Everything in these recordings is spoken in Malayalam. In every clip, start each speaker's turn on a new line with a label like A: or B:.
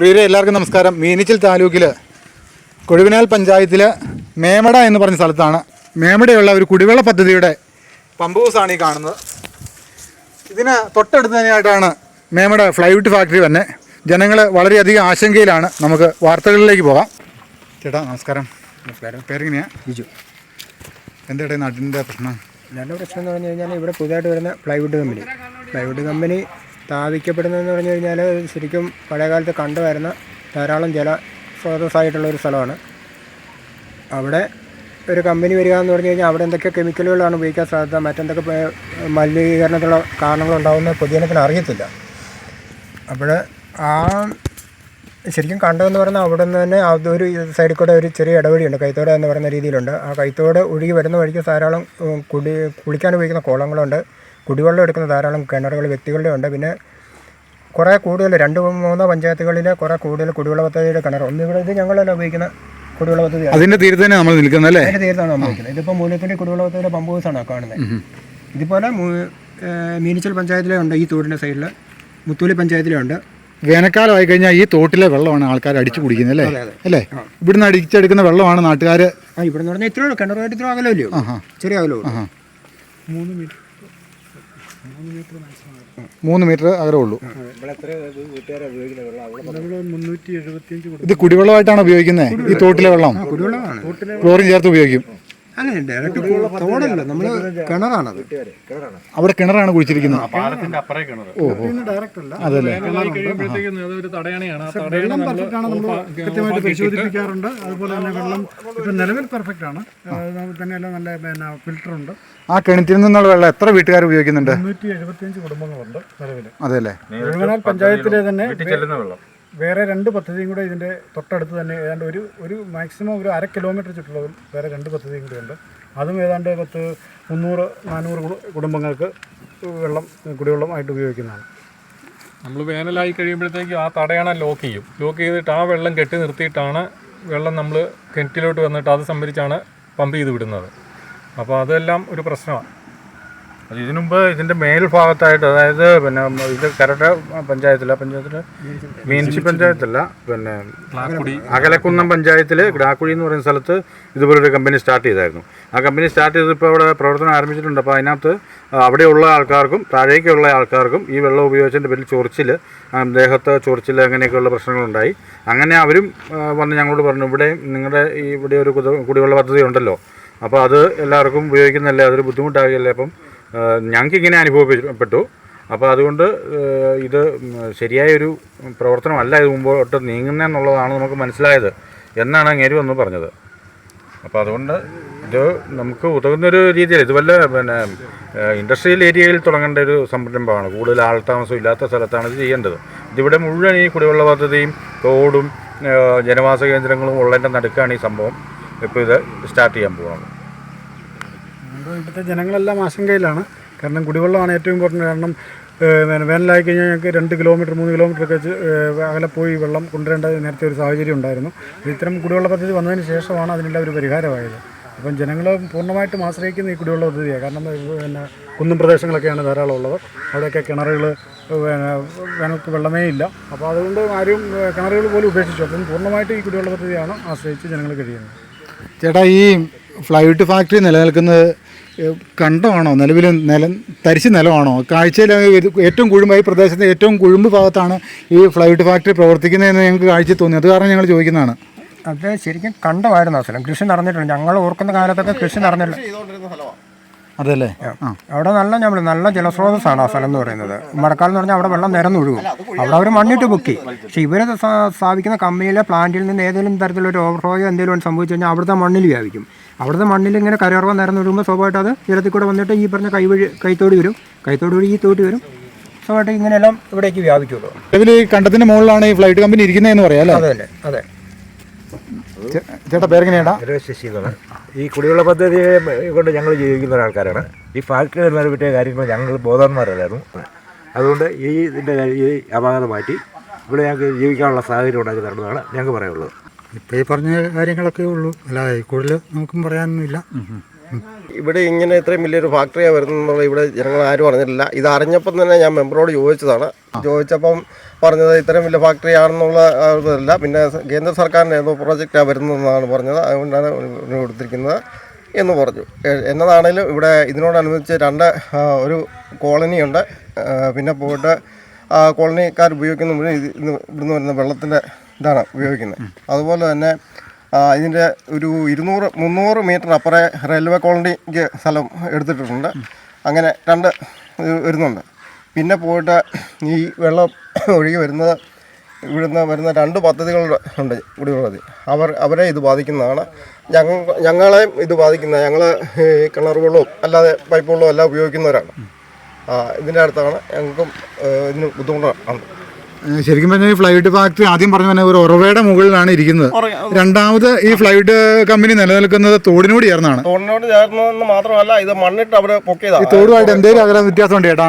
A: പ്രിയരെ എല്ലാവർക്കും നമസ്കാരം. മീനിച്ചിൽ താലൂക്കിൽ കൊഴുവിനാൽ പഞ്ചായത്തിൽ മേമട എന്ന് പറഞ്ഞ സ്ഥലത്താണ് മേമടയുള്ള ഒരു കുടിവെള്ള പദ്ധതിയുടെ പമ്പ് ഹൗസാണ് ഈ കാണുന്നത്. ഇതിന് തൊട്ടടുത്ത് തന്നെയായിട്ടാണ് മേമട ഫ്ലൈവുഡ് ഫാക്ടറി തന്നെ. ജനങ്ങൾ വളരെയധികം ആശങ്കയിലാണ്. നമുക്ക് വാർത്തകളിലേക്ക് പോകാം. ചേട്ടാ നമസ്കാരം. നമസ്കാരം. പേരെങ്ങനെയാണ്
B: ബിജു.
A: എന്താ നാട്ടിന്റെ പ്രശ്നം?
B: നല്ല പ്രശ്നം എന്ന് പറഞ്ഞു കഴിഞ്ഞാൽ ഇവിടെ പുതുതായിട്ട് വരുന്ന പ്ലൈവുഡ് കമ്പനി പ്ലൈവുഡ് കമ്പനി സ്ഥാപിക്കപ്പെടുന്നതെന്ന് പറഞ്ഞു കഴിഞ്ഞാൽ ശരിക്കും പഴയകാലത്ത് കണ്ടുവരുന്ന ധാരാളം ജല സ്രോതസ്സായിട്ടുള്ള ഒരു സ്ഥലമാണ്. അവിടെ ഒരു കമ്പനി വരിക എന്ന് പറഞ്ഞു കഴിഞ്ഞാൽ അവിടെ എന്തൊക്കെ കെമിക്കലുകളാണ് ഉപയോഗിക്കാൻ സാധ്യത മറ്റെന്തൊക്കെ മലിനീകരണത്തിലുള്ള കാരണങ്ങളുണ്ടാകുന്ന പൊതുജനത്തിന് അറിയത്തില്ല. അപ്പോൾ ആ ശരിക്കും കണ്ടതെന്ന് പറഞ്ഞാൽ അവിടെ നിന്ന് തന്നെ അതൊരു സൈഡിൽ കൂടെ ഒരു ചെറിയ ഇടവഴിയുണ്ട് കൈത്തോട് എന്ന് പറയുന്ന രീതിയിലുണ്ട്. ആ കൈത്തോട് ഒഴുകി വരുന്ന വഴിക്ക് ധാരാളം കുടി കുളിക്കാൻ ഉപയോഗിക്കുന്ന കുളങ്ങളുണ്ട്. കുടിവെള്ളം എടുക്കുന്ന ധാരാളം കിണറുകൾ വ്യക്തികളുടെ ഉണ്ട്. പിന്നെ കുറേ കൂടുതൽ രണ്ട് മൂന്നോ പഞ്ചായത്തുകളിൽ കുറേ കൂടുതൽ കുടിവെള്ള പദ്ധതിയുടെ കിണർ. ഒന്ന് ഇവിടെ ഇത് ഞങ്ങളല്ല ഉപയോഗിക്കുന്ന കുടിവെള്ള പദ്ധതി
A: അതിന്റെ തീരത്ത് തന്നെ നമ്മൾ നിൽക്കുന്നത് അല്ലേ?
B: അതിന്റെ തീരത്താണ് നമ്മൾ നിൽക്കുന്നത്. ഇതിപ്പോൾ മൂലത്തിന്റെ കുടിവെള്ള പദ്ധതിയുടെ പമ്പ് ഹൗസാണ് കാണുന്നത്. ഇതുപോലെ മീനിച്ചൽ പഞ്ചായത്തിലെ ഉണ്ട് ഈ തോടിന്റെ സൈഡിൽ മുത്തൂലി പഞ്ചായത്തിലെ ഉണ്ട്.
A: വേനൽക്കാലമായി കഴിഞ്ഞാൽ ഈ തോട്ടിലെ വെള്ളമാണ് ആൾക്കാർ അടിച്ചു കുടിക്കുന്നത് അല്ലേ? അല്ലേ? ഇവിടുന്ന് അടിച്ചെടുക്കുന്ന വെള്ളമാണ് നാട്ടുകാർ
B: ആ ഇവിടെ നിന്ന് പറഞ്ഞാൽ ഇത്ര കിണറുമായിട്ട് ഇത്ര അകലമല്ലയോ ചെറിയ അകലോ
A: മൂന്ന് മീറ്റർ അകലമുള്ളൂ
C: മുന്നൂറ്റി ഉള്ളൂ.
A: ഇത് കുടിവെള്ളമായിട്ടാണ് ഉപയോഗിക്കുന്നത് ഈ തോട്ടിലെ വെള്ളം?
B: കുടിവെള്ളമാണ്
A: ക്ലോറിൻ ചേർത്ത് ഉപയോഗിക്കും.
B: അല്ല ഡയറക്റ്റ് തോടല്ല? നമ്മൾ കിണറാണത്.
A: അവിടെ കിണറാണ് കുഴിച്ചിരിക്കുന്നത്.
C: പാലത്തിന്റെ അപ്പറേ കിണർ
A: ഡയറക്റ്റ് അല്ല. അതല്ലേ
C: കഴിയുമ്പോഴത്തേക്കും അതൊരു തടയണയാണ്. ആ തടയണ
D: വെള്ളം
C: നമ്മൾ
D: പെർഫെക്റ്റ് ആണ്. നമ്മൾ കൃത്യമായിട്ട് പരിശോധിപ്പിക്കാറുണ്ട്. അതുപോലെ തന്നെ വെള്ളം ഇപ്പം നിലവിൽ പെർഫെക്റ്റ് ആണ്. തന്നെയല്ല നല്ല പിന്നെ ഫിൽറ്റർ ഉണ്ട്.
A: ആ കിണറ്റിൽ നിന്നുള്ള വെള്ളം എത്ര വീട്ടുകാർ ഉപയോഗിക്കുന്നുണ്ട്?
D: മുന്നൂറ്റി എഴുപത്തിയഞ്ച് കുടുംബങ്ങളുണ്ട് നിലവിൽ
A: അതെല്ലേ
D: പഞ്ചായത്തിലെ തന്നെ
C: വെള്ളം.
D: വേറെ രണ്ട് പദ്ധതിയും കൂടെ ഇതിന്റെ തൊട്ടടുത്ത് തന്നെ ഏതാണ്ട് ഒരു ഒരു മാക്സിമം ഒരു അര കിലോമീറ്റർ ചുറ്റളവിൽ വേറെ രണ്ട് പദ്ധതിയും കൂടെ ഉണ്ട്. അതും ഏതാണ്ട് പത്ത് മുന്നൂറ് നാനൂറ് കുടു- കുടുംബങ്ങൾക്ക് വെള്ളം കുടിവെള്ളമായിട്ട് ഉപയോഗിക്കുന്നതാണ്.
C: നമ്മൾ വേനലായി കഴിയുമ്പോഴത്തേക്കും ആ തടയണ ലോക്ക് ചെയ്യും. ലോക്ക് ചെയ്തിട്ട് ആ വെള്ളം കെട്ടി നിർത്തിയിട്ടാണ് വെള്ളം നമ്മൾ കിണറ്റിലോട്ട് വന്നിട്ട് അത് സംഭരിച്ചാണ് പമ്പ് ചെയ്ത് വിടുന്നത്. അപ്പോൾ അതെല്ലാം ഒരു പ്രശ്നമാണ്.
E: അത് ഇതിനു മുമ്പ് ഇതിന്റെ മേൽഭാഗത്തായിട്ട് അതായത് പിന്നെ ഇത് കരട പഞ്ചായത്തില പഞ്ചായത്തിൽ മീൻസി പഞ്ചായത്തല്ല പിന്നെ അകലക്കുന്നം പഞ്ചായത്തിൽ ഗ്രാക്കുഴി എന്ന് പറയുന്ന സ്ഥലത്ത് ഇതുപോലൊരു കമ്പനി സ്റ്റാർട്ട് ചെയ്തായിരുന്നു. ആ കമ്പനി സ്റ്റാർട്ട് ചെയ്തപ്പോൾ അവിടെ പ്രവർത്തനം ആരംഭിച്ചിട്ടുണ്ട്. അപ്പോൾ അതിനകത്ത് അവിടെയുള്ള ആൾക്കാർക്കും താഴേക്കുള്ള ആൾക്കാർക്കും ഈ വെള്ളം ഉപയോഗിച്ചതിന്റെ പേരിൽ ചൊറിച്ചിൽ ദേഹത്ത് ചൊറിച്ചിൽ അങ്ങനെയൊക്കെയുള്ള പ്രശ്നങ്ങളുണ്ടായി. അങ്ങനെ അവരും വന്ന് ഞങ്ങളോട് പറഞ്ഞു ഇവിടെ നിങ്ങളുടെ ഈ ഇവിടെ ഒരു കുടിവെള്ള പദ്ധതി ഉണ്ടല്ലോ. അപ്പോൾ അത് എല്ലാവർക്കും ഉപയോഗിക്കുന്നതല്ലേ അതൊരു ബുദ്ധിമുട്ടാകില്ലേ അപ്പം? ഞങ്ങൾക്ക് ഇങ്ങനെ അനുഭവപ്പെട്ടു. അപ്പോൾ അതുകൊണ്ട് ഇത് ശരിയായൊരു പ്രവർത്തനമല്ല ഇത് മുമ്പോട്ട് നീങ്ങുന്നതെന്നുള്ളതാണ് നമുക്ക് മനസ്സിലായത് എന്നാണ് അങ്ങേര് വന്ന് പറഞ്ഞത്. അപ്പോൾ അതുകൊണ്ട് ഇത് നമുക്ക് ഉതകുന്നൊരു രീതിയിൽ ഇത് വല്ല പിന്നെ ഇൻഡസ്ട്രിയൽ ഏരിയയിൽ തുടങ്ങേണ്ട ഒരു സംരംഭമാണ്. കൂടുതൽ ആൾതാമസം ഇല്ലാത്ത സ്ഥലത്താണ് ഇത് ചെയ്യേണ്ടത്. ഇതിവിടെ മുഴുവൻ ഈ കുടിവെള്ള പദ്ധതിയും തോടും ജനവാസ കേന്ദ്രങ്ങളും ഉള്ളതിന്റെ നടുക്കാണ് ഈ സംഭവം. ഇപ്പോൾ ഇത് സ്റ്റാർട്ട് ചെയ്യാൻ പോകുന്നത്
D: അതുകൊണ്ട് ഇവിടുത്തെ ജനങ്ങളെല്ലാം ആശങ്കയിലാണ്. കാരണം കുടിവെള്ളമാണ് ഏറ്റവും ഇമ്പോർട്ടന്റ് കാരണം വേനലായി കഴിഞ്ഞാൽ ഞങ്ങൾക്ക് രണ്ട് കിലോമീറ്റർ മൂന്ന് കിലോമീറ്റർ ഒക്കെ അകലെ പോയി വെള്ളം കൊണ്ടുവരേണ്ട നേരത്തെ ഒരു സാഹചര്യം ഉണ്ടായിരുന്നു. ഇത്തരം കുടിവെള്ള പദ്ധതി വന്നതിന് ശേഷമാണ് അതിനെല്ലാം ഒരു പരിഹാരമായത്. അപ്പം ജനങ്ങൾ പൂർണമായിട്ടും ആശ്രയിക്കുന്ന ഈ കുടിവെള്ള പദ്ധതിയാണ്. കാരണം പിന്നെ കുന്നും പ്രദേശങ്ങളൊക്കെയാണ് ധാരാളം ഉള്ളത്. അവിടെയൊക്കെ കിണറുകൾ വേനൽക്ക് വെള്ളമേ ഇല്ല. അപ്പോൾ അതുകൊണ്ട് ആരും കിണറുകൾ പോലും ഉപേക്ഷിച്ചു. അപ്പം പൂർണമായിട്ട് ഈ കുടിവെള്ള പദ്ധതിയാണ് ആശ്രയിച്ച് ജനങ്ങൾ കഴിയുന്നത്.
A: ചേട്ടാ ഈ ഫ്ലൈവുഡ് ഫാക്ടറി നിലനിൽക്കുന്നത് കണ്ടമാണോ? നിലവിൽ നിലം തരിശ് നിലമാണോ? കാഴ്ചയിൽ ഏറ്റവും കുഴുമ്പ് ഈ പ്രദേശത്തെ ഏറ്റവും കുഴുമ്പ് ഭാഗത്താണ് ഈ ഫ്ലൈവുഡ് ഫാക്ടറി പ്രവർത്തിക്കുന്നതെന്ന് ഞങ്ങൾക്ക് കാഴ്ച തോന്നി. അത് കാരണം ഞങ്ങൾ ചോദിക്കുന്നതാണ്.
B: അത് ശരിക്കും കണ്ടമായിരുന്നു ആ സ്ഥലം. കൃഷി നടന്നിട്ടുണ്ട്. ഞങ്ങൾ ഓർക്കുന്ന കാലത്തൊക്കെ കൃഷി നടന്നില്ല
A: അതല്ലേ?
B: അവിടെ നല്ല നമ്മൾ നല്ല ജലസ്രോതസ്സാണ് ആ സ്ഥലം എന്ന് പറയുന്നത്. മഴക്കാലം എന്ന് പറഞ്ഞാൽ അവിടെ വെള്ളം നിരന്നൊഴുകും. അവിടെ അവർ മണ്ണിട്ട് പൊക്കി. പക്ഷേ ഇവർ സ്ഥാപിക്കുന്ന കമ്പനിയിലെ പ്ലാന്റിൽ നിന്ന് ഏതെങ്കിലും തരത്തിലൊരു ഓവർഫ്ലോയോ എന്തെങ്കിലും സംഭവിച്ചു കഴിഞ്ഞാൽ അവിടുത്തെ മണ്ണിൽ വ്യാപിക്കും. അവിടുത്തെ മണ്ണിൽ ഇങ്ങനെ കരയറവ നിരന്നൊഴുകുമ്പോൾ സ്വാഭാവികമായിട്ട് അത് ജലത്തിൽ കൂടെ വന്നിട്ട് ഈ പറഞ്ഞ കൈ വഴി കൈത്തോടി വരും. കൈത്തോടി വഴി ഈ തോട്ടി വരും. സ്വാഭാവികമായിട്ട് ഇങ്ങനെയെല്ലാം ഇവിടേക്ക് വ്യാപിക്കുള്ളൂ.
A: ഇതിൽ ഈ കണ്ടത്തിന്റെ മുകളിലാണ് ഈ ഫ്ലൈറ്റ് കമ്പനി ഇരിക്കുന്നതെന്ന് പറയാം അല്ലേ?
B: അതെ അല്ലേ അതെ.
A: ചേട്ടാ പേരെങ്ങനെയാടാ
F: ഒരു ശശികളാണ് ഈ കുടിവെള്ള പദ്ധതിയെ കൊണ്ട് ഞങ്ങൾ ജീവിക്കുന്ന ഒരാൾക്കാരാണ്. ഈ ഫാക്ടറി വരുന്നതിനെ പറ്റിയ കാര്യങ്ങൾ ഞങ്ങൾ ബോധവാന്മാരല്ലായിരുന്നു. അതുകൊണ്ട് ഈ ഇതിന്റെ ഈ അപാകത മാറ്റി ഇവിടെ ഞങ്ങൾക്ക് ജീവിക്കാനുള്ള സാഹചര്യം ഉണ്ടാക്കി തരണമെന്നാണ് ഞങ്ങൾക്ക് പറയാനുള്ളത്.
D: ഇപ്പോൾ ഈ പറഞ്ഞ കാര്യങ്ങളൊക്കെ ഉള്ളൂ. അല്ലാതെ കൂടുതൽ നമുക്കും പറയാനൊന്നുമില്ല.
G: ഇവിടെ ഇങ്ങനെ ഇത്രയും വലിയൊരു ഫാക്ടറിയാണ് വരുന്നുള്ള ഇവിടെ ജനങ്ങൾ ആരും അറിഞ്ഞിട്ടില്ല. ഇത് അറിഞ്ഞപ്പം തന്നെ ഞാൻ മെമ്പറോട് ചോദിച്ചതാണ്. ചോദിച്ചപ്പം പറഞ്ഞത് ഇത്രയും വലിയ ഫാക്ടറി ആണെന്നുള്ള ഇതല്ല. പിന്നെ കേന്ദ്ര സർക്കാരിന്റെ ഏതോ പ്രോജക്റ്റാണ് വരുന്നതെന്നാണ് പറഞ്ഞത്. അതുകൊണ്ടാണ് കൊടുത്തിരിക്കുന്നത് എന്ന് പറഞ്ഞു. എന്നതാണേലും ഇവിടെ ഇതിനോടനുബന്ധിച്ച് രണ്ട് ഒരു കോളനിയുണ്ട്. പിന്നെ പോയിട്ട് കോളനിക്കാർ ഉപയോഗിക്കുന്ന ഇവിടുന്ന് വരുന്ന വെള്ളത്തിന്റെ ഇതാണ് ഉപയോഗിക്കുന്നത്. അതുപോലെ തന്നെ ഇതിന്റെ ഒരു ഇരുന്നൂറ് മുന്നൂറ് മീറ്റർ അപ്പുറേ റെയിൽവേ കോളനിക്ക് സ്ഥലം എടുത്തിട്ടുണ്ട്. അങ്ങനെ രണ്ട് വരുന്നുണ്ട്. പിന്നെ പോയിട്ട് ഈ വെള്ളം ഒഴുകി വരുന്നത് ഇവിടുന്ന് വരുന്ന രണ്ട് പദ്ധതികൾ ഉണ്ട് കുടിവെള്ളത്തിൽ അവർ അവരെ ഇത് ബാധിക്കുന്നതാണ്. ഞങ്ങൾ ഞങ്ങളെയും ഇത് ബാധിക്കുന്ന ഞങ്ങൾ കിണർ വെള്ളവും അല്ലാതെ പൈപ്പ് വെള്ളവും എല്ലാം ഉപയോഗിക്കുന്നവരാണ്. ഇതിന്റെ അടുത്താണ് ഞങ്ങൾക്കും ഇതിന് ബുദ്ധിമുട്ടാണ്.
A: ശരിക്കും പറഞ്ഞാൽ ഈ ഫ്ലൈറ്റ് ഫാക്ടറി ആദ്യം പറഞ്ഞ പോലെ ഒരു ഉറവയുടെ മുകളിലാണ് ഇരിക്കുന്നത്. രണ്ടാമത് ഈ ഫ്ലൈറ്റ് കമ്പനി നിലനിൽക്കുന്നത് തോടിനോട് ചേർന്നാണ്.
G: തോടിനോട് ചേർന്നതെന്ന് മാത്രമല്ല ഇത് മണ്ണിട്ട് അവർ
A: ഈ
G: പൊക്കിയതാണ്
A: തോടുമായിട്ട് എന്തെങ്കിലും അകലം വ്യത്യാസം ഉണ്ട് ചേട്ടാ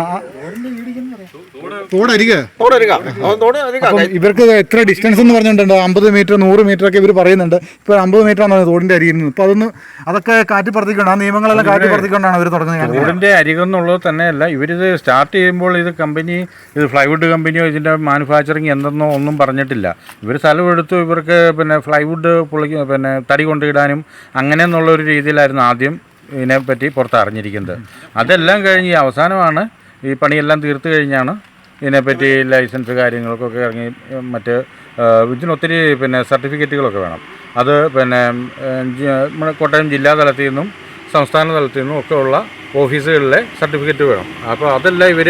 A: തോടരികെ?
G: തോടരിക. തോട് അരിക
A: അപ്പം ഇവർക്ക് എത്ര ഡിസ്റ്റൻസ് എന്ന് പറഞ്ഞിട്ടുണ്ട്? അമ്പത് മീറ്റർ നൂറ് മീറ്റർ ഒക്കെ ഇവർ പറയുന്നുണ്ട്. ഇപ്പോൾ അമ്പത് മീറ്റർ ആണ് തോടിന്റെ അരിയുന്നത് ഇപ്പൊ അതൊന്ന് അതൊക്കെ കാറ്റ് പറത്തിക്കൊണ്ട് ആ നിയമങ്ങളെല്ലാം കാറ്റ് പറത്തിക്കൊണ്ടാണ് അവർ തുടങ്ങുന്നത്
E: തോടിന്റെ അരികം എന്നുള്ളത് തന്നെയല്ല ഇവരിത് സ്റ്റാർട്ട് ചെയ്യുമ്പോൾ ഇത് കമ്പനി ഇത് ഫ്ലൈവുഡ് കമ്പനിയോ ഇതിന്റെ മാനുഫാക്ചറിങ് എന്തെന്നോ ഒന്നും പറഞ്ഞിട്ടില്ല. ഇവർ സ്ഥലം എടുത്തു ഇവർക്ക് പിന്നെ ഫ്ലൈവുഡ് പൊളിക്ക പിന്നെ തടി കൊണ്ടിടാനും അങ്ങനെ എന്നുള്ള ഒരു രീതിയിലായിരുന്നു ആദ്യം ഇതിനെപ്പറ്റി പുറത്ത് അറിഞ്ഞിരിക്കുന്നത് അതെല്ലാം കഴിഞ്ഞ് ഈ അവസാനമാണ് ഈ പണിയെല്ലാം തീർത്തു കഴിഞ്ഞാണ് ഇതിനെപ്പറ്റി ലൈസൻസ് കാര്യങ്ങൾക്കൊക്കെ ഇറങ്ങി മറ്റ് ഇതിനൊത്തിരി പിന്നെ സർട്ടിഫിക്കറ്റുകളൊക്കെ വേണം. അത് പിന്നെ നമ്മുടെ കോട്ടയം ജില്ലാ തലത്തിൽ നിന്നും സംസ്ഥാന തലത്തിൽ നിന്നും ഒക്കെ ഉള്ള ഓഫീസുകളിലെ സർട്ടിഫിക്കറ്റ് വേണം. അപ്പോൾ അതെല്ലാം ഇവർ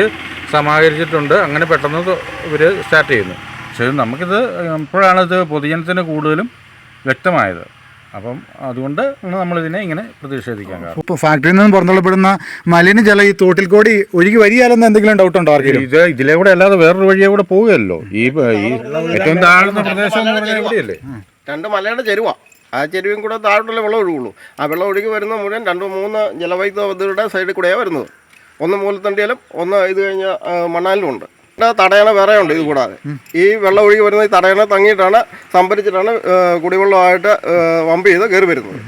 E: സമാഹരിച്ചിട്ടുണ്ട്. അങ്ങനെ പെട്ടെന്ന് ഇവർ സ്റ്റാർട്ട് ചെയ്യുന്നു. പക്ഷേ നമുക്കിത് ഇപ്പോഴാണ് ഇത് പൊതുജനത്തിന് കൂടുതലും വ്യക്തമായത്. അപ്പം അതുകൊണ്ട് നമ്മളിതിനെ ഇങ്ങനെ പ്രതിഷേധിക്കാൻ കാരണം.
A: ഇപ്പോൾ ഫാക്ടറിയിൽ നിന്ന് പുറന്തള്ളപ്പെടുന്ന മലിനജലം ഈ തോട്ടിൽ കൂടി ഒഴുകി വരികയാലെന്ന് എന്തെങ്കിലും ഡൗട്ട് ഉണ്ടോ ആർക്കെങ്കിലും?
E: ഇത് ഇതിലെ കൂടെ അല്ലാതെ വേറൊരു വഴിയെ കൂടെ പോവുകയല്ലോ. ഈ ഈ ഏറ്റവും താഴ്ന്ന പ്രദേശം എന്ന് പറഞ്ഞാൽ ഇവിടെയല്ലേ?
G: രണ്ട് മലയുടെ ചെരുവ. ആ ചെരുവും കൂടെ താഴോട്ടല്ലേ വെള്ളം ഒഴുകുള്ളൂ. ആ വെള്ളം ഒഴുകി വരുന്ന മുഴുവൻ രണ്ട് മൂന്ന് ജലവൈദ്യുത പദ്ധതിയുടെ സൈഡിൽ കൂടെയാണ് വരുന്നത്. ഒന്ന് മൂലത്തണ്ടിയിലും ഒന്ന് ഇത് കഴിഞ്ഞ മണ്ണാലിലും ഉണ്ട്. തടയണ വേറെ ഉണ്ട് ഇത് കൂടാതെ ഈ വെള്ളം ഒഴുകി വരുന്ന ഈ തടയണ തങ്ങിയിട്ടാണ് സംഭരിച്ചിട്ടാണ് കുടിവെള്ളമായിട്ട് വമ്പ് ചെയ്ത് കയറി വരുന്നത്.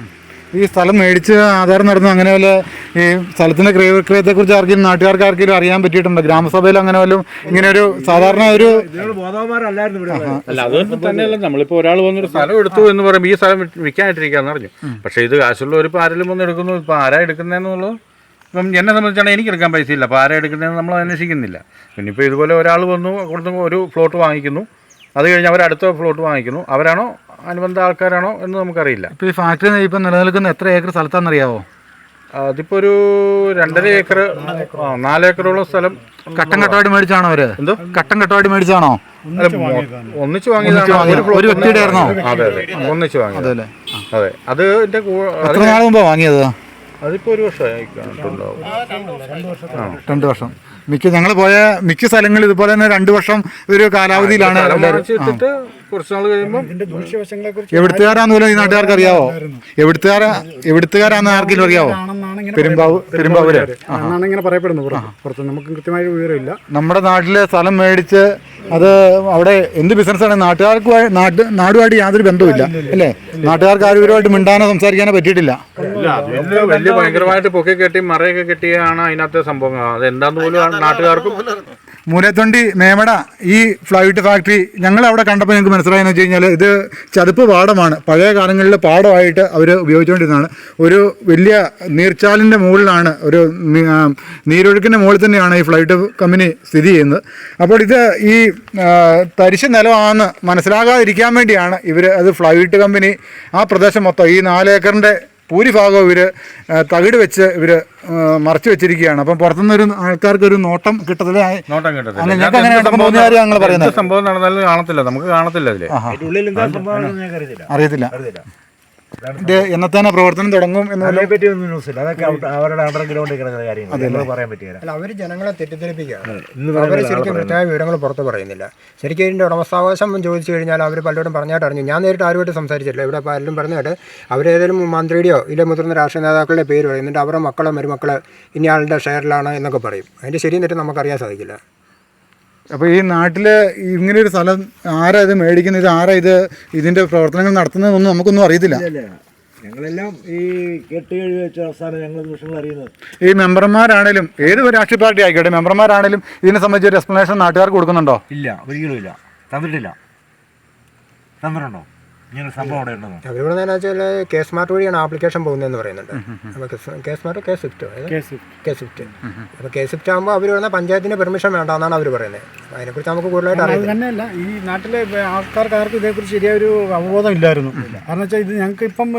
A: ഈ സ്ഥലം മേടിച്ച് ആധാരം നടന്നു അങ്ങനെ വല്ല ഈ സ്ഥലത്തിന്റെ ക്രയവിക്രയത്തെക്കുറിച്ച് ആർക്കും നാട്ടുകാർക്ക് ആർക്കെങ്കിലും അറിയാൻ പറ്റിയിട്ടുണ്ട്? ഗ്രാമസഭയിൽ അങ്ങനെ വല്ലതും ഇങ്ങനെ ഒരു സാധാരണ ഒരു
E: അല്ല അത് തന്നെയല്ല നമ്മളിപ്പോൾ ഒരാൾ വന്നൊരു സ്ഥലം എടുത്തു എന്ന് പറയുമ്പോൾ ഈ സ്ഥലം വിൽക്കാനായിട്ടിരിക്കാന്ന് പറഞ്ഞു. പക്ഷേ ഇത് കാശുള്ളവർ ഇപ്പോൾ ആരെങ്കിലും വന്ന് എടുക്കുന്നു. ഇപ്പോൾ ആരാ എടുക്കുന്നതെന്നുള്ളത്? ഇപ്പം എന്നെ സംബന്ധിച്ചാണെങ്കിൽ എനിക്ക് എടുക്കാൻ പൈസ ഇല്ല. അപ്പോൾ ആരെ എടുക്കുന്നതെന്ന് നമ്മൾ അന്വേഷിക്കുന്നില്ല. പിന്നെ ഇപ്പോൾ ഇതുപോലെ ഒരാൾ വന്നു കൊടുത്ത് ഒരു ഫ്ലോട്ട് വാങ്ങിക്കുന്നു. അത് കഴിഞ്ഞ് അവർ അടുത്ത ഫ്ലോട്ട് വാങ്ങിക്കുന്നു. അവരാണോ അനുബന്ധ ആൾക്കാരാണോ എന്ന് നമുക്കറിയില്ല.
A: ഇപ്പോൾ ഈ ഫാക്ടറി ഇപ്പം നിലനിൽക്കുന്ന എത്ര ഏക്കർ സ്ഥലത്താണെന്നറിയാവോ?
E: അതിപ്പോൾ ഒരു രണ്ടര ഏക്കർ ആ, നാല് സ്ഥലം.
A: കട്ടൻ കട്ടവാടി മേടിച്ചാണോ അവർ?
E: എന്തോ?
A: കട്ടൻ കട്ടവാടി മേടിച്ചാണോ?
E: ഒന്നിച്ചു വാങ്ങിയതാണോ. ഒരു
A: വ്യക്തിയുടെ ആയിരുന്നോ?
E: അതെ അതെ. ഒന്നിച്ച് വാങ്ങിയത്
A: അതെ
E: അതെ. അതിന്റെ
A: എത്ര
E: അത്
A: നാൾ മുമ്പാ വാങ്ങിയത്?
E: അതിപ്പോ ഒരു വർഷമായി കണ്ടിട്ടുണ്ടാവും.
A: രണ്ട് വർഷം. മിക്ക ഞങ്ങൾ പോയ മിക്ക സ്ഥലങ്ങളിൽ ഇതുപോലെ തന്നെ രണ്ട് വർഷം ഒരു കാലാവധിയിലാണ്
E: കുറച്ച് നാൾ കഴിയുമ്പോൾ
A: എവിടുത്തുകാരാന്ന് പോലും ഈ നാട്ടുകാർക്ക് അറിയാവോ എവിടുത്തുകാരാ എവിടുത്തുകാരാന്ന് ആർക്കെങ്കിലും അറിയാവോ? പെരുമ്പാവൂർ പെരുമ്പാവൂര്.
D: എന്നാണ് ഇങ്ങനെ പറയപ്പെടുന്നത് പുറത്ത്. നമുക്ക് കൃത്യമായ വിവരമില്ല.
A: നമ്മുടെ നാട്ടിലെ സ്ഥലം മേടിച്ച് അത് അവിടെ എന്ത് ബിസിനസ്സാണ്? നാട്ടുകാർക്ക് നാട്ട് നാടുമായിട്ട് യാതൊരു ബന്ധവുമില്ല അല്ലേ? നാട്ടുകാർക്ക് ആരും ഇവരുമായിട്ട് മിണ്ടാനോ സംസാരിക്കാനോ പറ്റിയിട്ടില്ല.
E: വലിയ ഭയങ്കരമായിട്ട് പൊക്കി കെട്ടി മറയൊക്കെ കെട്ടിയാണ് അതിനകത്തെ സംഭവം അത് എന്താന്ന് പോലും നാട്ടുകാർക്കും
A: മൂലത്തൊണ്ടി മേമട ഈ ഫ്ലൈറ്റ് ഫാക്ടറി ഞങ്ങൾ അവിടെ കണ്ടപ്പോൾ ഞങ്ങൾക്ക് മനസ്സിലായെന്ന് വെച്ച് കഴിഞ്ഞാൽ ഇത് ചതുപ്പ് പാടമാണ്. പഴയ കാലങ്ങളിൽ പാടമായിട്ട് അവർ ഉപയോഗിച്ചുകൊണ്ടിരുന്നതാണ്. ഒരു വലിയ നീർച്ചാലിന്റെ മുകളിലാണ് ഒരു നീരൊഴുക്കിന്റെ മുകളിൽ തന്നെയാണ് ഈ ഫ്ലൈറ്റ് കമ്പനി സ്ഥിതി ചെയ്യുന്നത്. അപ്പോൾ ഇത് ഈ തരിശ് നിലമാണെന്ന് മനസ്സിലാകാതിരിക്കാൻ വേണ്ടിയാണ് ഇവർ അത് ഫ്ലൈറ്റ് കമ്പനി ആ പ്രദേശം മൊത്തം ഈ നാലേക്കറിന്റെ ഭൂരിഭാഗവും ഇവർ തകിട് വെച്ച് ഇവർ മറച്ചു വെച്ചിരിക്കുകയാണ്. അപ്പം പുറത്തുനിന്ന് ഒരു ആൾക്കാർക്ക് ഒരു നോട്ടം കിട്ടത്തില്ല.
E: നോട്ടം കിട്ടത്തില്ല സംഭവം നടന്നാലും കാണത്തില്ല. നമുക്ക് കാണത്തില്ല
F: ഞങ്ങൾക്ക് അറിയത്തില്ല.
A: എന്നത്തേനാ പ്രവർത്തനം തുടങ്ങും എന്ന്
F: അതിനെ പറ്റി ഒന്നും ന്യൂസില്ല. അതൊക്കെ അവരുടെ അവരുടെ അണ്ടർഗ്രൗണ്ടിൽ കിടക്കുന്ന കാര്യങ്ങൾ പറയാൻ പറ്റില്ല.
B: അല്ല അവർ ജനങ്ങളെ തെറ്റിദ്ധരിപ്പിക്കുകയാണ്. അവർ ശരിക്കും കൃത്യമായ വിവരങ്ങൾ പുറത്ത് പറയുന്നില്ല. ശരിക്കും ഇതിന്റെ ഉടമസ്ഥാവകാശം ചോദിച്ചു കഴിഞ്ഞാൽ അവർ പലരോടും പറഞ്ഞായിട്ട് അറിഞ്ഞു. ഞാൻ നേരിട്ട് ആരുമായിട്ട് സംസാരിച്ചിട്ടില്ല. ഇവിടെ പലരും പറഞ്ഞിട്ട് അവരേതെങ്കിലും മന്ത്രിയുടെയോ ഇല്ല മുതിർന്ന രാഷ്ട്രീയ നേതാക്കളുടെ പേര് പറയും എന്നിട്ട് അവരുടെ മക്കളെ മരുമക്കളെ ആളുടെ ഷെയറിലാണ് എന്നൊക്കെ പറയും. അതിന്റെ ശരിയെന്നിട്ട് നമുക്കറിയാൻ സാധിക്കില്ല.
A: അപ്പോൾ ഈ നാട്ടിൽ ഇങ്ങനെ ഒരു സ്ഥലം ആരാ ഇത് മേടിക്കുന്നത് ഇത് ആരാ ഇത് ഇതിന്റെ പ്രവർത്തനങ്ങൾ നടത്തുന്നതെന്നൊന്നും നമുക്കൊന്നും അറിയത്തില്ല.
F: ഞങ്ങളെല്ലാം ഈ കെട്ടി കഴിവ് വെച്ച അവസാനം ഞങ്ങൾ നിമിഷങ്ങൾ അറിയുന്നത്.
A: ഈ മെമ്പർമാരാണേലും ഏത് രാഷ്ട്രീയ പാർട്ടി ആയിക്കോട്ടെ മെമ്പർമാരാണേലും ഇതിനെ സംബന്ധിച്ച് ഒരു എക്സ്പ്ലനേഷൻ നാട്ടുകാർക്ക് കൊടുക്കുന്നുണ്ടോ?
F: ഇല്ല ഒരിക്കലും ഇല്ല. തന്നിട്ടില്ല. തന്നിട്ടുണ്ടോ? ഇങ്ങനെ സംഭവം അവിടെ ഉണ്ടെന്ന്.
B: അവരിവിടെ നിന്ന് വെച്ചാൽ കെ സ്മാർട്ട് വഴിയാണ് ആപ്ലിക്കേഷൻ പോകുന്നതെന്ന് പറയുന്നുണ്ട്. അപ്പോൾ K smart K swift K swift. അപ്പോൾ കെ സ്വിഫ്റ്റ് ആകുമ്പോൾ അവർ പറഞ്ഞ പഞ്ചായത്തിന്റെ പെർമിഷൻ വേണ്ടെന്നാണ് അവർ പറയുന്നത്. അതിനെ അതിനെക്കുറിച്ച് നമുക്ക് കൂടുതലായിട്ട് അറിയാം
D: തന്നെയല്ല ഈ നാട്ടിലെ ആൾക്കാർക്ക് ആർക്കും ഇതേക്കുറിച്ച് ശരിയായൊരു അവബോധം ഇല്ലായിരുന്നു. കാരണം വെച്ചാൽ ഇത് ഞങ്ങൾക്ക് ഇപ്പം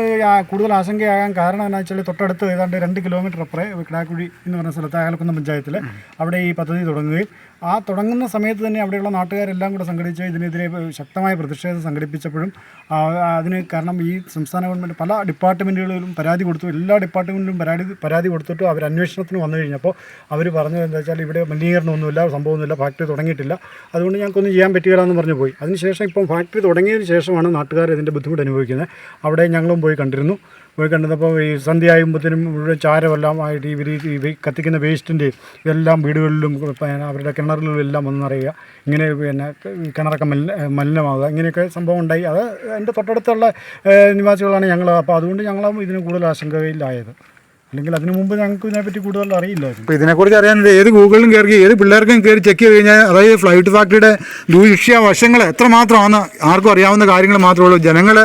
D: കൂടുതൽ ആശങ്കയാകാൻ കാരണം എന്നാ വെച്ചാൽ തൊട്ടടുത്ത് ഏതാണ്ട് രണ്ട് കിലോമീറ്റർ അപ്പുറേ കിടാക്കുഴി എന്ന് പറഞ്ഞ സ്ഥലത്ത് അയാൾക്കുന്ന പഞ്ചായത്തിൽ അവിടെ ഈ പദ്ധതി തുടങ്ങുകയും ആ തുടങ്ങുന്ന സമയത്ത് തന്നെ അവിടെയുള്ള നാട്ടുകാരെല്ലാം കൂടെ സംഘടിച്ച് ഇതിനെതിരെ ശക്തമായ പ്രതിഷേധം സംഘടിപ്പിച്ചപ്പോഴും അതിന് കാരണം ഈ സംസ്ഥാന ഗവൺമെന്റ് പല ഡിപ്പാർട്ട്മെന്റുകളിലും പരാതി കൊടുത്തു. എല്ലാ ഡിപ്പാർട്ട്മെന്റിലും പരാതി പരാതി കൊടുത്തിട്ടും അവർ അന്വേഷണത്തിന് വന്നു കഴിഞ്ഞപ്പോൾ അവർ പറഞ്ഞത് എന്താ വെച്ചാൽ ഇവിടെ മലിനീകരണമൊന്നുമില്ല സംഭവമൊന്നുമില്ല ഫാക്ടറി തുടങ്ങിയിട്ടില്ല. അതുകൊണ്ട് ഞങ്ങൾക്കൊന്നും ചെയ്യാൻ പറ്റുകയില്ല എന്ന് പറഞ്ഞു പോയി. അതിനുശേഷം ഇപ്പം ഫാക്ടറി തുടങ്ങിയതിന് ശേഷമാണ് നാട്ടുകാർ ഇതിന്റെ ബുദ്ധിമുട്ട് അനുഭവിക്കുന്നത്. അവിടെ ഞങ്ങളും പോയി കണ്ടിരുന്നു. പോയി കണ്ടപ്പോൾ ഈ സന്ധ്യയാകുമ്പോഴത്തേനും മുഴുവൻ ചാരമെല്ലാം ആയിട്ട് ഇവർ ഈ കത്തിക്കുന്ന വേസ്റ്റിന്റെ എല്ലാം വീടുകളിലും അവരുടെ കിണറുകളിലും എല്ലാം വന്നറിയുക. ഇങ്ങനെ പിന്നെ കിണറൊക്കെ മലിന മലിനമാകുക ഇങ്ങനെയൊക്കെ സംഭവം ഉണ്ടായി. അത് എന്റെ തൊട്ടടുത്തുള്ള നിവാസികളാണ് ഞങ്ങൾ. അപ്പോൾ അതുകൊണ്ട് ഞങ്ങളും ഇതിന് കൂടുതൽ ആശങ്കയിലായത്. അല്ലെങ്കിൽ അതിനു മുമ്പ് ഞങ്ങൾക്ക് ഇതിനെപ്പറ്റി കൂടുതൽ അറിയില്ലായിരുന്നു.
A: അപ്പോൾ ഇതിനെക്കുറിച്ച് അറിയാൻ ഏത് ഗൂഗിളിലും കയറി ഏത് പിള്ളേർക്കും കയറി ചെക്ക് ചെയ്ത് കഴിഞ്ഞാൽ അതായത് ഫ്ലൈറ്റ് ഫാക്ടറിയുടെ ദൂഷ്യ വശങ്ങൾ എത്രമാത്രമാണ് ആർക്കും അറിയാവുന്ന കാര്യങ്ങൾ മാത്രമേ ഉള്ളൂ. ജനങ്ങൾ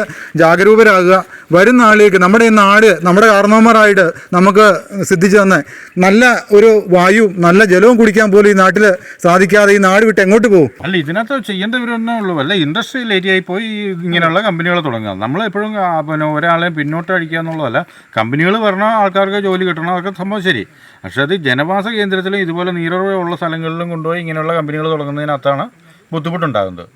A: ജാഗരൂകരാകുക വരുന്ന ആളിലേക്ക് നമ്മുടെ ഈ നാട് നമ്മുടെ കാരണവന്മാരായിട്ട് നമുക്ക് സിദ്ധിച്ചു തന്നെ നല്ല ഒരു വായു നല്ല ജലവും കുടിക്കാൻ പോലും ഈ നാട്ടിൽ സാധിക്കാതെ ഈ നാട് വിട്ട് എങ്ങോട്ട് പോകും?
E: അല്ല ഇതിനകത്ത് ചെയ്യേണ്ടവരെന്നേ ഉള്ളൂ. ഇൻഡസ്ട്രിയൽ ഇൻഡസ്ട്രിയൽ ഏരിയയിൽ പോയി ഇങ്ങനെയുള്ള കമ്പനികൾ തുടങ്ങുക നമ്മൾ എപ്പോഴും പിന്നെ ഒരാളെ പിന്നോട്ട് അടിക്കുക എന്നുള്ളതല്ല. കമ്പനികൾ പറഞ്ഞാൽ ആൾക്കാർക്ക് ജോലി കിട്ടണം അതൊക്കെ സംഭവം ശരി. പക്ഷേ അത് ജനവാസ കേന്ദ്രത്തിലും ഇതുപോലെ നീരുറവുള്ള സ്ഥലങ്ങളിലും കൊണ്ടുപോയി ഇങ്ങനെയുള്ള കമ്പനികൾ തുടങ്ങുന്നതിനകത്താണ് ബുദ്ധിമുട്ടുണ്ടാകുന്നത്.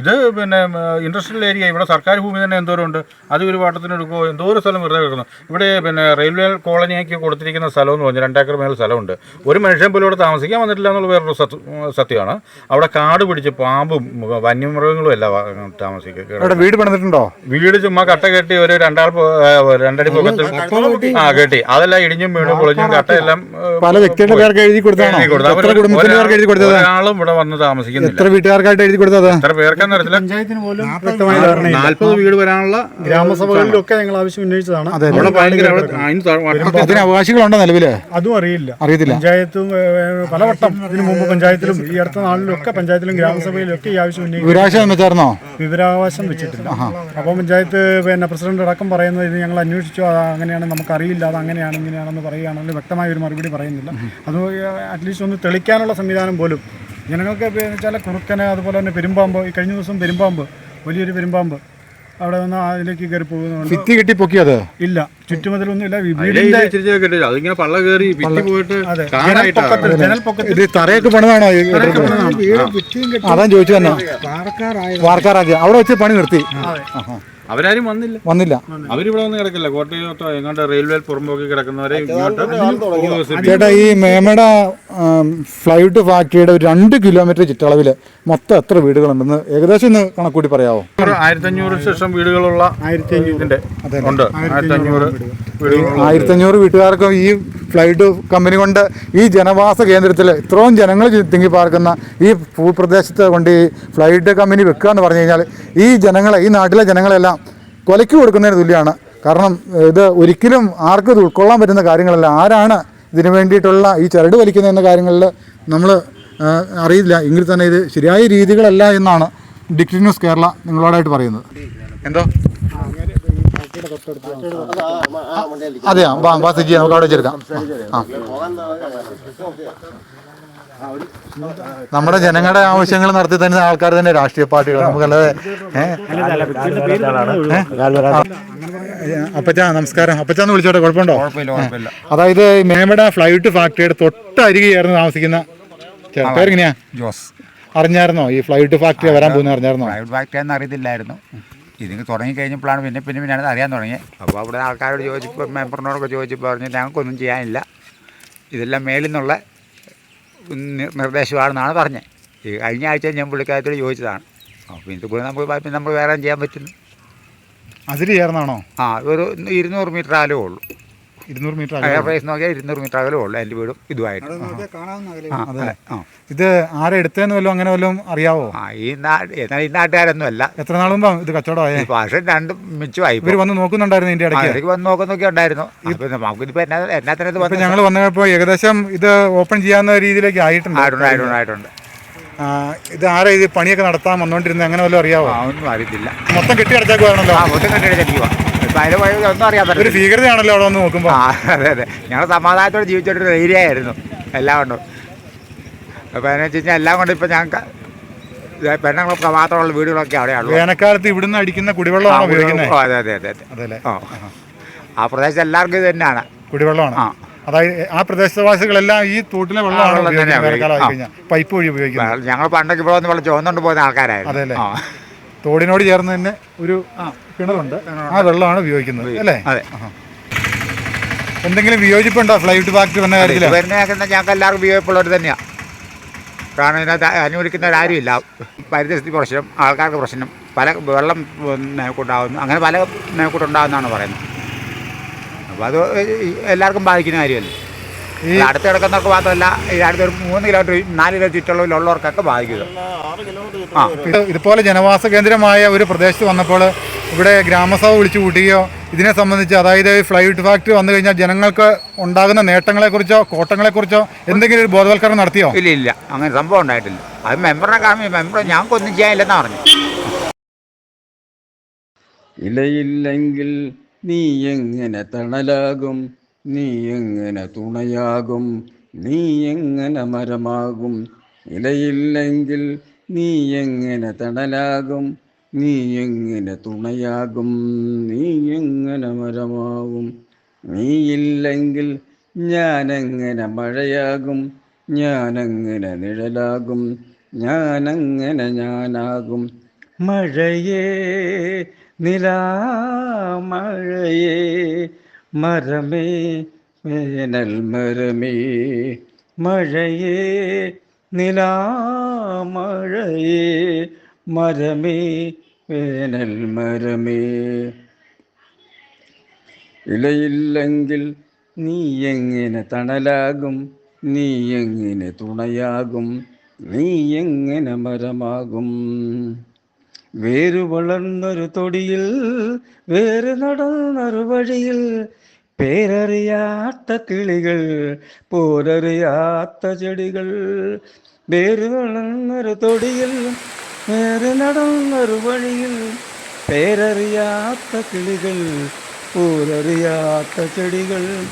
E: ഇത് പിന്നെ ഇൻഡസ്ട്രിയൽ ഏരിയ ഇവിടെ സർക്കാർ ഭൂമി തന്നെ എന്തോരം ഉണ്ട് അത് ഒരു പാട്ടത്തിന് എടുക്കുമോ എന്തോരം സ്ഥലം വെറുതെ കിടക്കുന്നു. ഇവിടെ പിന്നെ റെയിൽവേ കോളനിയാക്കി കൊടുത്തിരിക്കുന്ന സ്ഥലം എന്ന് പറഞ്ഞാൽ രണ്ടേക്കർ മേൽ സ്ഥലമുണ്ട്. ഒരു മനുഷ്യൻ പോലും ഇവിടെ താമസിക്കാൻ വന്നിട്ടില്ല എന്നുള്ള വേറൊരു സത്യ സത്യമാണ്. അവിടെ കാട് പിടിച്ച് പാമ്പും വന്യമൃഗങ്ങളും എല്ലാം താമസിക്കും താമസിക്കുക
A: വീട് പണിതിട്ടുണ്ടോ?
E: വീട് ചുമ്മാ കട്ട കെട്ടി ഒരു രണ്ടാൾ രണ്ടടി പൊക്കത്തിൽ ആ കെട്ടി. അതെല്ലാം ഇടിഞ്ഞും വീണും പൊളിഞ്ഞും കട്ടയെല്ലാം
A: പല വ്യക്തികളുടെ പേർക്ക് എഴുതി കൊടുത്താണോ
E: ഒരാളും ഇവിടെ വന്ന് താമസിക്കുന്നില്ല.
A: എത്ര വീട്ടുകാർക്കായിട്ട് എഴുതി കൊടുത്തത്?
E: എത്ര പേർക്കെന്ന് അറിയത്തില്ല.
D: പഞ്ചായത്തിന് പോലും വ്യക്തമായ ധാരണയില്ല.
E: നാൽപ്പത് വീട് വരാനുള്ള
D: ഗ്രാമസഭകളിലൊക്കെ ഞങ്ങൾ ആവശ്യം ഉന്നയിച്ചതാണ്.
E: അവിടെ ഭയങ്കര അവിടെ അതിന് ത- വട്ടത്തിൽ
A: അതിന് അവകാശികളുണ്ടോ നിലവിൽ?
D: അതും അറിയില്ല.
A: അറിയത്തില്ല.
D: പഞ്ചായത്തും പലവട്ടം ഇതിനു മുമ്പ് പഞ്ചായത്തിലും ഈ അടുത്ത നാളിലും ഒക്കെ പഞ്ചായത്തിലും ഗ്രാമസഭയിലും ഒക്കെ ഈ ആവശ്യം ഉന്നയിച്ചു
A: വിവരാശം വെച്ചായിരുന്നോ?
D: വിവരാവകാശം വെച്ചിട്ടില്ല. അപ്പോൾ പഞ്ചായത്ത് പിന്നെ പ്രസിഡന്റ് അടക്കം പറയുന്നത് ഇത് ഞങ്ങൾ അന്വേഷിച്ചു അത് അങ്ങനെയാണ് നമുക്ക് അറിയില്ല അത് അങ്ങനെയാണ് ഇങ്ങനെയാണെന്ന് പറയുകയാണെങ്കിൽ വ്യക്തമായ ഒരു മറുപടി പറയുന്നില്ല. അത് അറ്റ്ലീസ്റ്റ് ഒന്ന് തെളിക്കാനുള്ള സംവിധാനം പോലും ജനങ്ങൾക്ക് വെച്ചാൽ കുറുക്കന് അതുപോലെ തന്നെ പെരുമ്പാമ്പ് ഈ കഴിഞ്ഞ ദിവസം പെരുമ്പാമ്പ് വലിയൊരു പെരുമ്പാമ്പ് അവിടെ നിന്ന് അതിലേക്ക് കയറി പോകുന്നുണ്ട്
A: ഭിത്തി കെട്ടി പൊക്കിയത്
D: ഇല്ല ചുറ്റുമതിലൊന്നും ഇല്ല വീടിന്റെ
E: അതിങ്ങനെ പള്ള കയറി വിറ്റി പോയിട്ട്
D: അതെ.
E: കാടായിട്ടാണ്
D: ജനൽപ്പൊക്കത്തിൽ ജനൽപ്പൊക്കത്തിൽ
A: ഇത് തറയൊക്കെ പണിതാണോ? ഈ അതാ ചോദിച്ചു തന്നെ. വാർക്കാരാജ് അവിടെ വെച്ച് പണി നിർത്തി.
E: അവരാരും വന്നില്ല.
A: വന്നില്ല.
E: അവരിവിടെ വന്ന് കിടക്കില്ല. കോട്ടയത്തോ എങ്ങോട്ട് റെയിൽവേ പുറമ്പോക്കി കിടക്കുന്നവരെ ഇങ്ങോട്ട്
A: ചേട്ടാ ഈ മേമട ഫ്ലൈറ്റ് ഫാക്ടറിയുടെ ഒരു രണ്ട് കിലോമീറ്റർ ചുറ്റളവിൽ മൊത്തം എത്ര വീടുകളുണ്ടെന്ന് ഏകദേശം ഒന്ന് കണക്കൂട്ടി പറയാവോ?
E: ആയിരത്തി അഞ്ഞൂറ് ശേഷം വീടുകളുള്ള ഉണ്ട്. ആയിരത്തി അഞ്ഞൂറ് വീടുകളുള്ള
A: ആയിരത്തി വീട്ടുകാർക്ക് ഈ ഫ്ലൈറ്റ് കമ്പനി കൊണ്ട് ഈ ജനവാസ കേന്ദ്രത്തിൽ ഇത്രയും ജനങ്ങൾ തിങ്ങി പാർക്കുന്ന ഈ ഭൂപ്രദേശത്ത് കൊണ്ട് ഈ ഫ്ലൈറ്റ് കമ്പനി വെക്കുക എന്ന് പറഞ്ഞു കഴിഞ്ഞാൽ ഈ ജനങ്ങളെ ഈ നാട്ടിലെ ജനങ്ങളെല്ലാം കൊലയ്ക്ക് കൊടുക്കുന്നതിന് തുല്യമാണ്. കാരണം ഇത് ഒരിക്കലും ആർക്കും ഇത് ഉൾക്കൊള്ളാൻ പറ്റുന്ന കാര്യങ്ങളല്ല. ആരാണ് ഇതിനു വേണ്ടിയിട്ടുള്ള ഈ ചരട് വലിക്കുന്ന എന്ന കാര്യങ്ങളിൽ നമ്മൾ അറിയില്ല. എങ്കിൽ തന്നെ ഇത് ശരിയായ രീതികളല്ല എന്നാണ് ഡിക്ടി ന്യൂസ് കേരള നിങ്ങളോടായിട്ട് പറയുന്നത്. എന്തോ? അതെയാ? ബാ ബാ സിജി നമുക്ക് അവിടെ വെച്ചെടുക്കാം. ആ. നമ്മുടെ ജനങ്ങളുടെ ആവശ്യങ്ങൾ നടത്തി തന്നെ ആൾക്കാർ തന്നെ രാഷ്ട്രീയ പാർട്ടികൾ. നമുക്കല്ലാതെ അപ്പച്ച അപ്പച്ചാ നമസ്കാരം. അപ്പച്ചാന്ന് വിളിച്ചോട്ടെ കുഴപ്പമുണ്ടോ? അതായത് മേമട ഫ്ലൈറ്റ് ഫാക്ടറിയുടെ തൊട്ടരികെ ചേർന്ന് താമസിക്കുന്ന ചേട്ടാ, പേരെങ്ങനെയാ?
H: ജോസ്.
A: അറിഞ്ഞായിരുന്നോ? ഈ ഫ്ലൈറ്റ് ഫാക്ടറി വരാൻ പോകുന്ന അറിഞ്ഞായിരുന്നോ?
H: ഫ്ലൈറ്റ് ഫാക്ടറി എന്ന് അറിയത്തില്ലായിരുന്നു. ഇതിന് തുടങ്ങി കഴിഞ്ഞപ്പോഴാണ് പിന്നെ പിന്നെ പിന്നെ അത് അറിയാൻ തുടങ്ങിയത്. അപ്പോൾ അവിടെ ആൾക്കാരോട് ചോദിച്ചപ്പോൾ മെമ്പറിനോടൊക്കെ ചോദിച്ചപ്പോൾ പറഞ്ഞു ഞങ്ങൾക്കൊന്നും ചെയ്യാനില്ല. ഇതെല്ലാം മേലിൽ നിന്നുള്ള നിർദ്ദേശമാണെന്നാണ് പറഞ്ഞത്. ഈ കഴിഞ്ഞ ആഴ്ച ഞാൻ പുള്ളിക്കാരത്തോട് ചോദിച്ചതാണ്. അപ്പോൾ ഇതുപോലെ നമുക്ക് പിന്നെ നമ്മൾ വേറെ ചെയ്യാൻ പറ്റുന്നു
A: അതിൽ ചേർന്നാണോ?
H: ആ ഒരു ഇരുന്നൂറ് മീറ്റർ ആലേ ഉള്ളൂ.
A: ഇരുന്നൂറ് മീറ്റർ
H: എയർഫേസ് നോക്കിയാൽ ഇരുന്നൂറ് മീറ്റർ അകലേ ഉള്ളൂ എന്റെ വീടും ഇതുമായിട്ട്. ആ,
A: അതെ
H: ആ.
A: ഇത് ആരെടുത്തെന്ന് വല്ലതും അങ്ങനെ വല്ലതും അറിയാവോ?
H: ആ ഈ നാട് എന്നാൽ ഈ നാട്ടുകാരൊന്നും അല്ല
A: എത്ര നാൾ മുമ്പാ ഇത് കച്ചവടമായേ
H: പക്ഷേ രണ്ടും മിച്ചമായി
A: ഇവർ വന്ന് നോക്കുന്നുണ്ടായിരുന്നു ഇതിന്റെ ഇടയ്ക്ക്?
H: ഇടയ്ക്ക് വന്ന് നോക്കുന്നൊക്കെ ഉണ്ടായിരുന്നു. അപ്പൊ നമുക്കിതിപ്പോ എന്നാ എന്നാത്തിനകത്ത്
A: ഇപ്പൊ
H: വന്ന്
A: ഞങ്ങൾ വന്നപ്പോൾ ഏകദേശം ഇത് ഓപ്പൺ ചെയ്യാവുന്ന രീതിയിലേക്ക് ആയിട്ടുണ്ട്.
H: ആയിട്ടുണ്ട് ആയിട്ടുണ്ട് ആയിട്ടുണ്ട്.
A: ആ, ഇത് ആരെ ഇത് പണിയൊക്കെ നടത്താൻ വന്നോണ്ടിരുന്നത് അങ്ങനെ വല്ലതും അറിയാവോ?
H: ആ ഒന്നും അറിയത്തില്ല.
A: മൊത്തം കെട്ടി അടച്ചേക്കുവാണല്ലോ
H: ആ മൊത്തം കണ്ടിടിച്ചിരിക്കുക ഇപ്പൊ അതിന് ഒന്നും അറിയാത്ത
A: ഒരു ഭീകരതയാണല്ലോ അവിടെ വന്ന് നോക്കുമ്പോൾ
H: ആ അതെ അതെ. ഞങ്ങൾ സമാധാനത്തോടെ ജീവിച്ചോട്ടൊരു ഏരിയ ആയിരുന്നു. എല്ലാം കൊണ്ടും. അപ്പോൾ എന്നു വെച്ച് കഴിഞ്ഞാൽ എല്ലാം കൊണ്ടും ഇപ്പം ഞങ്ങൾക്ക് പെണ്ണുങ്ങളൊക്കെ മാത്രമുള്ള വീടുകളൊക്കെ അവിടെയാണ്
A: വേനൽക്കാലത്ത് ഇവിടുന്ന് അടിക്കുന്ന കുടിവെള്ളമാണ് ഉപയോഗിക്കുന്നത്
H: അതെ അതെ അതെ അതെ. ആ ആ പ്രദേശം എല്ലാവർക്കും ഇത് തന്നെയാണ്.
A: കുടിവെള്ളമാണ്.
H: ആ.
A: അതായത് ആ പ്രദേശവാസികളെല്ലാം ഈ തോട്ടിലെ വെള്ളമാണ് പൈപ്പ് വഴി ഉപയോഗിക്കുന്നത്.
H: ഞങ്ങൾ പണ്ടൊക്കെ ഇവിടെ വന്ന് വെള്ളം ചുവന്നുകൊണ്ട് പോകുന്ന ആൾക്കാരായിരുന്നു.
A: അതെല്ലേ? തോടിനോട് ചേർന്ന് തന്നെ ഒരു കിണറുണ്ട്. ആ വെള്ളമാണ് ഉപയോഗിക്കുന്നത് അല്ലേ?
H: അതെ.
A: എന്തെങ്കിലും വിയോജിപ്പുണ്ടോ? ഫ്ലൈറ്റ് ഫാക്ടറി വന്ന കാര്യത്തിൽ
H: ഞങ്ങൾക്ക് എല്ലാവർക്കും വിയോജിപ്പുള്ളവർ തന്നെയാണ് കാരണം ഇതിനകത്ത് അനുവദിക്കുന്നവരാരുമില്ല പരിസ്ഥിതി പ്രശ്നം ആൾക്കാർക്ക് പ്രശ്നം. പല വെള്ളം നേക്കൂട്ടാവുന്നു അങ്ങനെ പല നേക്കൂട്ടുണ്ടാകുന്നതാണ് പറയുന്നത്. അപ്പോൾ അത് എല്ലാവർക്കും ബാധിക്കുന്ന കാര്യമല്ലേ? അടുത്ത് കിടക്കുന്നവർക്ക് മാത്രമല്ല ഈ അടുത്തൊരു മൂന്ന് കിലോമീറ്റർ നാല് കിലോ ചുറ്റളവിലുള്ളവർക്കൊക്കെ ബാധിക്കുക. ആ.
A: ഇത് ഇതുപോലെ ജനവാസ കേന്ദ്രമായ ഒരു പ്രദേശത്ത് വന്നപ്പോൾ ഇവിടെ ഗ്രാമസഭ വിളിച്ചു കൂട്ടുകയോ ഇതിനെ സംബന്ധിച്ച് അതായത് ഫ്ലൈറ്റ് ഫാക്ടറി വന്നു കഴിഞ്ഞാൽ ജനങ്ങൾക്ക് ഉണ്ടാകുന്ന നേട്ടങ്ങളെക്കുറിച്ചോ കോട്ടങ്ങളെക്കുറിച്ചോ എന്തെങ്കിലും ഒരു ബോധവൽക്കരണം നടത്തിയോ?
H: ഇല്ല ഇല്ല. അങ്ങനെ സംഭവം ഉണ്ടായിട്ടില്ല. അത് മെമ്പറിനെ കാണുമ്പോൾ മെമ്പർ ഞങ്ങൾക്കൊന്നും ചെയ്യാനില്ലെന്നാണ് പറഞ്ഞു.
I: ഇലയില്ലെങ്കിൽ നീ എങ്ങനെ തണലാകും? നീ എങ്ങനെ തുണയാകും? നീ എങ്ങനെ മരമാകും? ഇലയില്ലെങ്കിൽ നീ എങ്ങനെ തണലാകും? നീ എങ്ങനെ തുണയാകും? നീ എങ്ങനെ മരമാകും? നീയില്ലെങ്കിൽ ഞാനെങ്ങനെ മഴയാകും? ഞാനെങ്ങനെ നിഴലാകും? ഞാനെങ്ങനെ ഞാനാകും? മഴയേ നിലാമഴയേ മരമേ വേനൽ മരമേ മഴയേ നിലാമഴയേ മരമേ വേനൽ മരമേ. ഇലയില്ലെങ്കിൽ നീ എങ്ങനെ തണലാകും? നീ എങ്ങനെ തുണയാകും? നീ എങ്ങനെ മരമാകും? വേരു വളർന്നൊരു തൊടിയിൽ വേര് നടന്നൊരു വഴിയിൽ പേരറിയാത്ത കിളികൾ പോരറിയാത്ത ചെടികൾ. വേര് വളർന്നൊരു തൊടിയിൽ വേറ് നടന്നൊരു വഴിയിൽ. പേരറിയാത്ത കിളികൾ പോരറിയാത്ത ചെടികൾ.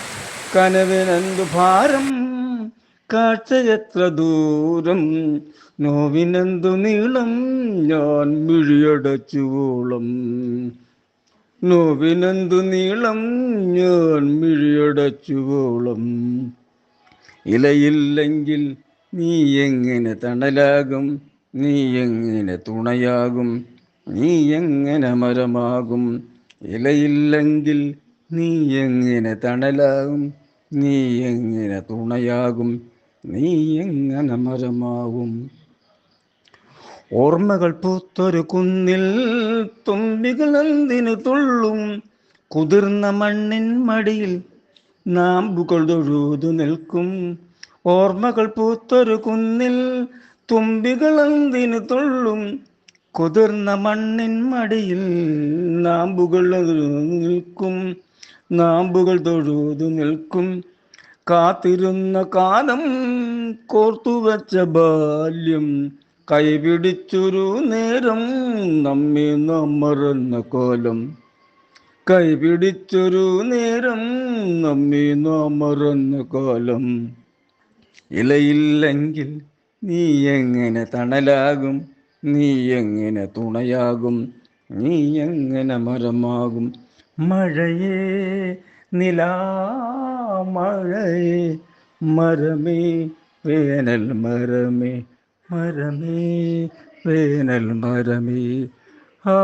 I: കനവിനെന്തു ഭാരം കാഴ്ച എത്ര ദൂരം. നോവിനെന്തു നീളം ഞാൻ മിഴിയടച്ചുവോളം നോവിനെന്തു നീളം ഞാൻ മിഴിയടച്ചുവോളം. ഇലയില്ലെങ്കിൽ നീ എങ്ങനെ തണലാകും? നീ എങ്ങനെ തുണയാകും? നീ എങ്ങനെ മരമാകും? ഇലയില്ലെങ്കിൽ നീ എങ്ങനെ തണലാകും? നീ എങ്ങനെ തുണയാകും? നീ എങ്ങനെ മരമാകും? ഓർമ്മകൾ പൂത്തൊരു കുന്നിൽ തുമ്പികൾ എന്തിനു തുള്ളും. കുതിർന്ന മണ്ണിൻ മടിയിൽ നാമ്പുകൾ തൊഴുതു നിൽക്കും. ഓർമ്മകൾ പൂത്തൊരു കുന്നിൽ തുമ്പികൾ എന്തിനു തുള്ളും. കുതിർന്ന മണ്ണിൻ മടിയിൽ നാമ്പുകൾ നിൽക്കും. നാമ്പുകൾ തൊഴുതു നിൽക്കും. കാത്തിരുന്ന കാലം കോർത്തുവച്ച ബാല്യം കൈപിടിച്ചൊരു നേരം നമ്മെ മറന്ന കോലം. കൈപിടിച്ചൊരു നേരം നമ്മെ മറന്ന കാലം. ഇലയില്ലെങ്കിൽ നീ എങ്ങനെ തണലാകും? നീ എങ്ങനെ തുണയാകും? നീ എങ്ങനെ മരമാകും? മഴയേ നിലാമഴയേ മരമേ വേനൽ മരമേ മരമേ വേനൽ മരമേ ആ